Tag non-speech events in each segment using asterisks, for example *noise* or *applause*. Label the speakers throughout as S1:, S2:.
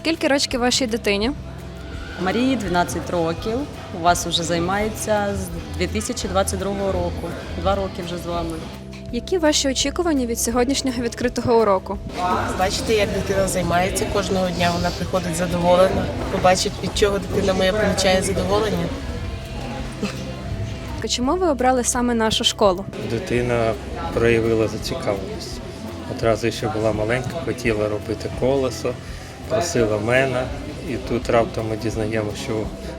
S1: Скільки рочків вашій дитині?
S2: Марії 12 років. У вас вже займається з 2022 року. Два роки вже з вами.
S1: Які ваші очікування від сьогоднішнього відкритого уроку?
S3: Бачите, як дитина займається кожного дня, вона приходить задоволена, побачить, від чого дитина моя отримує задоволення.
S1: Чому ви обрали саме нашу школу?
S4: Дитина проявила зацікавленість. Одразу ще була маленька, хотіла робити колесо, просила мене, і тут раптом ми дізнаємося, що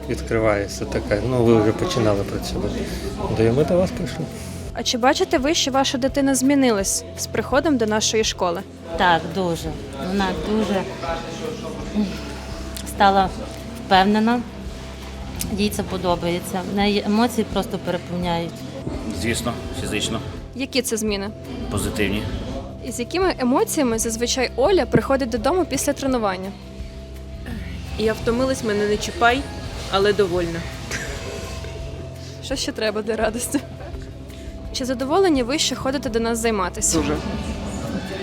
S4: відкривається така. Ну, ви вже починали працювати. Да і ми до вас прийшли.
S1: А чи бачите ви, що ваша дитина змінилась з приходом до нашої школи?
S5: Так, дуже. Вона дуже стала впевнена. Їй це подобається. В неї емоції просто переповняють.
S6: Звісно, фізично,
S1: Які це зміни?
S6: позитивні.
S1: І з якими емоціями зазвичай Оля приходить додому після тренування?
S7: Я втомилась, мене не чіпай, але довольна.
S1: Що ще треба для радості? Чи задоволені ви, що ходите до нас займатися?
S8: Дуже.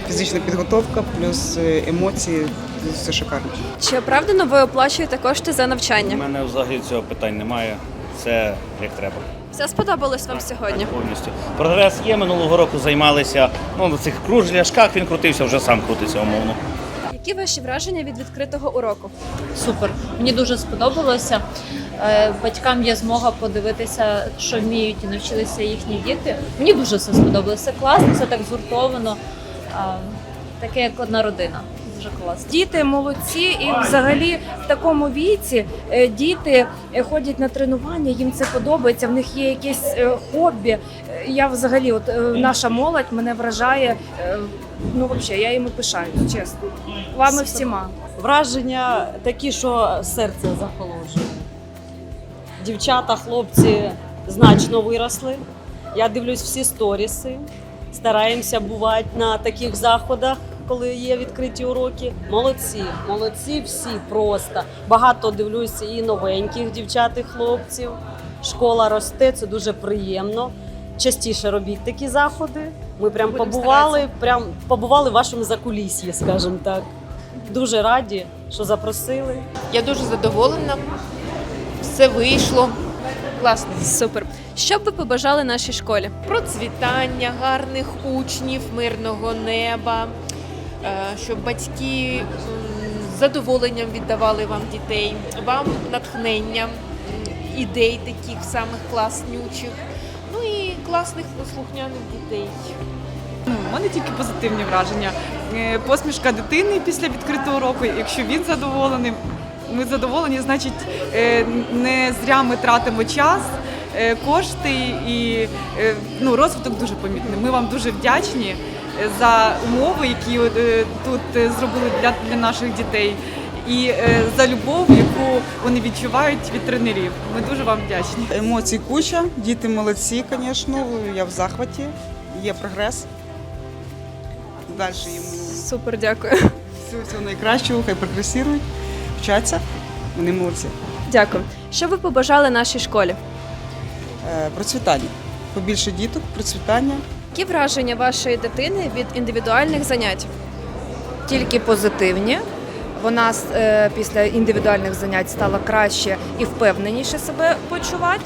S8: Фізична підготовка плюс е, емоції все шикарно.
S1: Чи оправдано ви оплачуєте кошти за навчання?
S6: У мене взагалі цього питань немає. Це як треба.
S1: Все сподобалось вам сьогодні?
S6: Повністю. Прогрес є. Минулого року займалися ну, на цих кружляшках, він крутився, вже сам крутиться умовно.
S1: Які ваші враження від відкритого уроку?
S9: Супер. Мені дуже сподобалося. Е, Батькам є змога подивитися, що вміють і навчилися їхні діти. Мені дуже все сподобалося. Класно, все так згуртовано. Таке як одна родина. Дуже класно.
S10: Діти молодці, і взагалі в такому віці е, діти е, ходять на тренування, їм це подобається. В них є якесь е, хобі. Я взагалі, от наша молодь мене вражає. Ну, взагалі, я їм пишаюсь, чесно. Вами всіма.
S2: Враження такі, що серце захолоджує. Дівчата, хлопці значно виросли. Я дивлюсь всі сторіси. Стараємося бувати на таких заходах, коли є відкриті уроки. Молодці, молодці всі просто. Багато дивлюся і новеньких дівчат і хлопців. Школа росте, це дуже приємно. Частіше робіть такі заходи. Ми прям
S1: Будемо
S2: побували, прям побували в вашому закуліс'ї, скажімо так. Дуже раді, що запросили.
S7: Я дуже задоволена. Все вийшло. Класно.
S1: Супер. Що б ви побажали нашій школі?
S7: Процвітання, гарних учнів, мирного неба, щоб батьки з задоволенням віддавали вам дітей, вам натхнення, ідей таких самих класнючих, ну і класних послухняних дітей.
S11: У мене тільки позитивні враження. Е, Посмішка дитини після відкритого року. Якщо він задоволений, ми задоволені, значить е, не зря ми тратимо час, е, кошти і е, ну, розвиток дуже помітний. Ми вам дуже вдячні е, за умови, які е, тут е, зробили для, для наших дітей. І е, за любов, яку вони відчувають від тренерів. Ми дуже вам вдячні.
S8: Емоцій куча, діти молодці, звісно, я в захваті, є прогрес. Далі йому
S1: Супер, дякую.
S8: всього, всього найкращого, хай прогресують, вчаться, вони молодці.
S1: Дякую. Що ви побажали нашій школі?
S8: Процвітання. Побільше діток, процвітання.
S1: Які враження вашої дитини від індивідуальних занять?
S10: Тільки позитивні. Вона е, після індивідуальних занять стала краще і впевненіше себе почувати.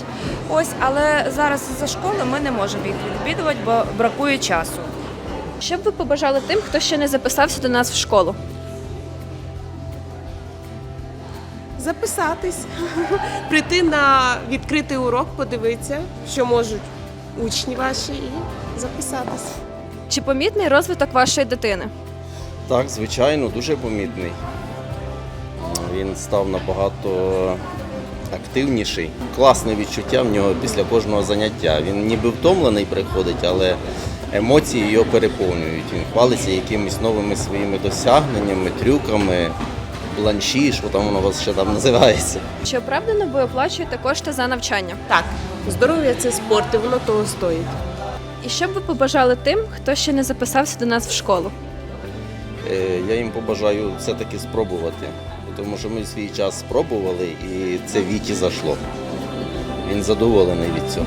S10: Ось, але зараз за школи ми не можемо їх відвідувати, бо бракує часу.
S1: Що б ви побажали тим, хто ще не записався до нас в школу?
S3: Записатись, *laughs* прийти на відкритий урок, подивитися, що можуть учні ваші, і записатись.
S1: Чи помітний розвиток вашої дитини?
S12: Так, звичайно, дуже помітний. Він став набагато активніший. Класне відчуття в нього після кожного заняття. Він ніби втомлений приходить, але емоції його переповнюють. Він хвалиться якимись новими своїми досягненнями, трюками, бланші, що там воно у вас ще там називається.
S1: Чи оправдано ви оплачуєте кошти за навчання?
S3: Так, здоров'я це спорт, і воно того стоїть.
S1: І що б ви побажали тим, хто ще не записався до нас в школу?
S12: Е, Я їм побажаю все-таки спробувати, тому що ми свій час спробували і це Віті зайшло. Він задоволений від цього.